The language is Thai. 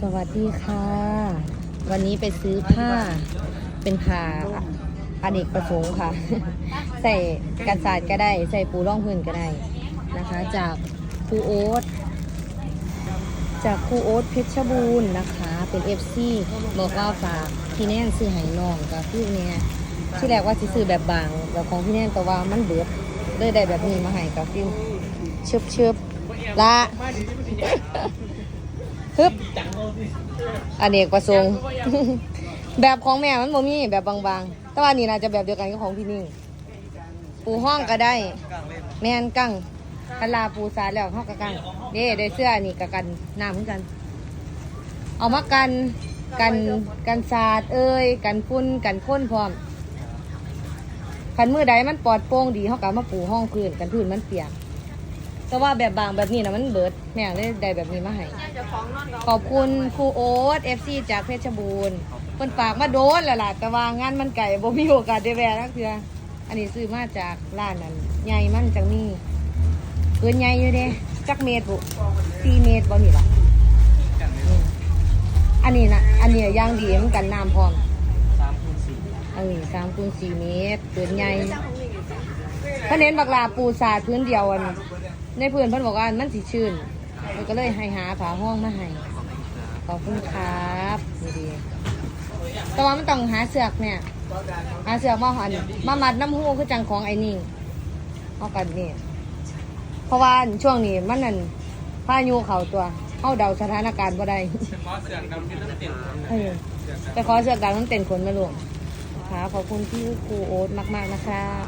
สวัสดีค่ะ วันนี้ไปซื้อผ้าเป็นผ้าอเนกประสงค์ค่ะ ใส่กันศาสตร์ก็ได้ใส่ปูร่องพื้นก็ได้นะคะ จากครูโอ๊ตจากครูโอ๊ตเพชรบูรณ์นะคะ เป็นเอฟซีบอกว่าฝากพี่แน่นซื้อไห้น้องกับพี่เนี่ยที่แรกว่าสิซื้อแบบบางแบบของพี่แน่นแต่ว่ามันเบิดเลยได้แบบนี้มาให้กับฟิวชึบชึบๆละ ฮึบอเนกประสงค์ แบบของแม่มันบ่มีแบบบางๆ แต่ว่านี่น่าจะแบบเดียวกันกับของพี่นิ่ง ปูห้องก็ได้ แม่นกั้งคลาปูสาดแล้วห้องกะกั้งเด้ได้เสื้อนี่กะกันน้ำเหมือนกัน เอามากันกันกันสาดเอ้ยกันฝุ่นกันข้นพร้อมคันมือใดมันปลอดโปร่งดีเขาก็เอามาปูห้องพื้นกันพื้นมันเปียก แต่ว่าแบบบางแบบนี้นะมันเบิด แม่เลยได้แบบนี้มาให้ ขอบคุณครูโอ๊ตเอฟซีจากเพชรบูรณ์เพิ่นฝากมาโดนแล้วล่ะ แต่ว่างานมันไก่บ่มีโอกาสได้แวะนักเทื่ออันนี้ซื้อมาจากร้านนั้นใหญ่มันจังมีเกินใหญ่อยู่เด้จักเมตรบุสี่เมตรบ่นี่ล่ะอันนี้นะอันนี้ย่างดีมันกันน้ำพร้อมสามคูณสี่เออสามคูณสี่เมตรเกินใหญ่ ถ้าเน้นบักลาปูสาดพื้นเดียวอันในเพื่อนเพิ่นบอกว่ามันสิชื้นมันก็เลยให้หาฝาห้องมาให้ขอบคุณครับดีดีแต่ว่ามันต้องหาเสือกเนี่ยหาเสือกมาหันมามัดน้ำหูคือจังของไอ้นี่เอากันนี่เพราะว่าช่วงนี้มันนั่นพายุเขาตัวเข้าเดาสถานการณ์บ่ได้ขอเสียงดำที่ต้องเต็มเออแต่ขอเสือกดังต้องเต้นคนมาลวงค่ะขอบคุณพี่ครูโอ๊ตมาก ๆ นะครับ